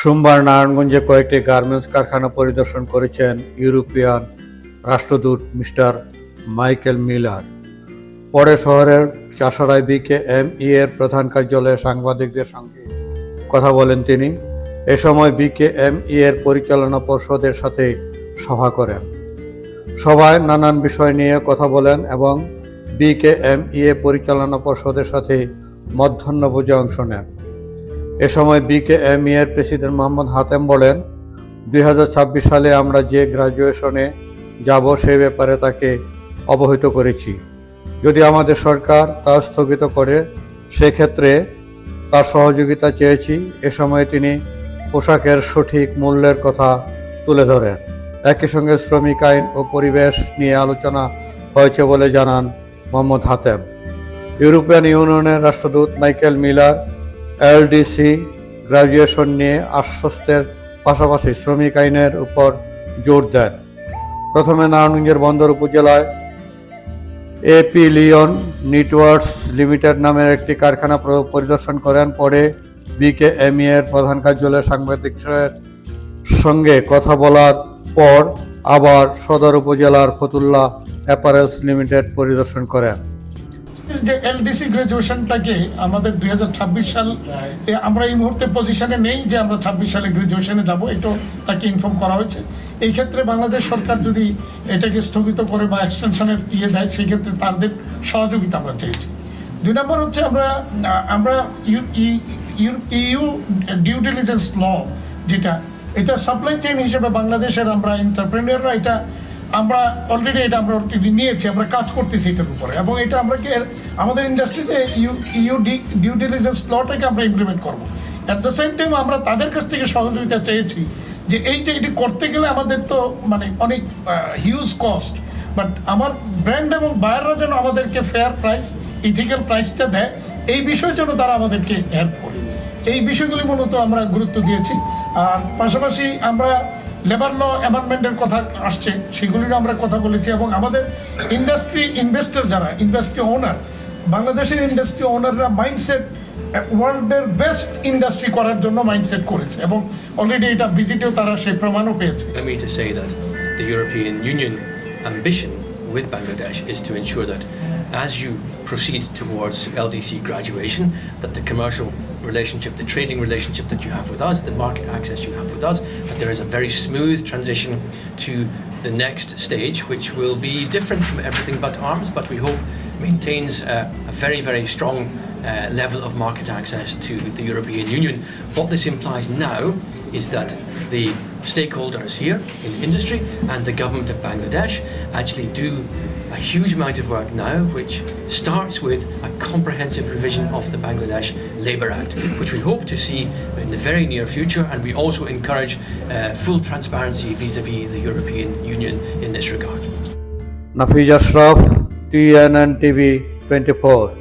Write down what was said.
সোমবার নারায়ণগঞ্জে কয়েকটি গার্মেন্টস কারখানা পরিদর্শন করেছেন ইউরোপিয়ান রাষ্ট্রদূত মিস্টার মাইকেল মিলার। পরে শহরের চাষড়ায় বিকে এম এর প্রধান কার্যালয়ে সাংবাদিকদের সঙ্গে কথা বলেন তিনি। এ সময় বিকে এম এর পরিচালনা পর্ষদের সাথে সভা করেন। সভায় নানান বিষয় নিয়ে কথা বলেন এবং বিকে এম পরিচালনা পর্ষদের সাথে মধ্যাহ্নভোজে অংশ নেন। এ সময় বিকে এম এর প্রেসিডেন্ট মোহাম্মদ হাতেম বলেন, দুই হাজার ছাব্বিশ সালে আমরা যে গ্রাজুয়েশনে যাব সে ব্যাপারে তাকে অবহিত করেছি। যদি আমাদের সরকার তা স্থগিত করে, সেক্ষেত্রে তার সহযোগিতা চেয়েছি। এ সময় তিনি পোশাকের সঠিক মূল্যের কথা তুলে ধরেন। একই সঙ্গে শ্রমিক আইন ও পরিবেশ নিয়ে আলোচনা হয়েছে বলে জানান মোহাম্মদ হাতেম। ইউরোপিয়ান ইউনিয়নের রাষ্ট্রদূত মাইকেল মিলার এলডিসি গ্রাজুয়েশন নিয়ে আশ্বস্তের পাশাপাশি শ্রমিক আইনের উপর জোর দেন। প্রথমে নারায়ণগঞ্জের বন্দর উপজেলায় এপি লিওন নেটওয়ার্কস লিমিটেড নামের একটি কারখানা পরিদর্শন করেন। পরে বিকে এর প্রধান কার্যালয়ে সাংবাদিকদের সঙ্গে কথা বলার পর আবার সদর উপজেলার ফতুল্লা অ্যাপারেলস লিমিটেড পরিদর্শন করেন। যে এলডিসি গ্রাজুয়েশনটাকে আমাদের দুই হাজার ছাব্বিশ সাল আমরা এই মুহূর্তে পজিশনে নেই যে আমরা ছাব্বিশ সালে গ্রাজুয়েশনে যাব, এটাও তাকে ইনফর্ম করা হয়েছে। এই ক্ষেত্রে বাংলাদেশ সরকার যদি এটাকে স্থগিত করে বা এক্সটেনশনের ইয়ে দেয়, সেই ক্ষেত্রে তাদের সহযোগিতা আমরা চেয়েছি। দুই নম্বর হচ্ছে আমরা আমরা ইউ ডিউ ডিলিজেন্স ল যেটা, এটা সাপ্লাই চেইন হিসেবে বাংলাদেশের আমরা এন্টারপ্রেনিয়াররা এটা আমরা অলরেডি এটা আমরা নিয়েছি, আমরা কাজ করতেছি এটার উপরে। এবং এটা আমরা কি আমাদের ইন্ডাস্ট্রিতে ইউ ইউ ডিউ ডিলিজেন্স লটাকে আমরা ইমপ্লিমেন্ট করব। অ্যাট দ্য সেম টাইম আমরা তাদের কাছ থেকে সহযোগিতা চেয়েছি যে এই যে এটি করতে গেলে আমাদের তো মানে অনেক হিউজ কস্ট বাট আমার ব্র্যান্ড এবং বায়াররা যেন আমাদেরকে ফেয়ার প্রাইস ইথিক্যাল প্রাইসটা দেয়, এই বিষয়ের জন্য তারা আমাদেরকে হেল্প করে। এই বিষয়গুলি মূলত আমরা গুরুত্ব দিয়েছি। আর পাশাপাশি আমরা লেবার ল অ্যামেন্ডমেন্টের কথা আসছে সেগুলিরও আমরা কথা বলেছি এবং আমাদের ইন্ডাস্ট্রি ইনভেস্টর যারা ইন্ডাস্ট্রি ওনার বাংলাদেশের ইন্ডাস্ট্রি ওনাররা মাইন্ডসেট ওয়ার্ল্ডের বেস্ট ইন্ডাস্ট্রি করার জন্য মাইন্ডসেট করেছে এবং অলরেডি এটা ভিজিটেও তারা সেই প্রমাণও পেয়েছে। Allow me to with as you proceed towards LDC graduation, that the commercial relationship, the trading relationship that you have with us, the market access you have with us, that there is a very smooth transition to the next stage, which will be different from everything but arms, but we hope maintains uh, a very, very strong uh, level of market access to the European Union. What this implies now is that the stakeholders here in industry and the government of Bangladesh actually do a huge amount of work now, which starts with a comprehensive revision of the Bangladesh Labour Act, which we hope to see in the very near future, and we also encourage uh, full transparency vis a vis the European Union in this regard. Nafiz Ashraf, TNN TV 24.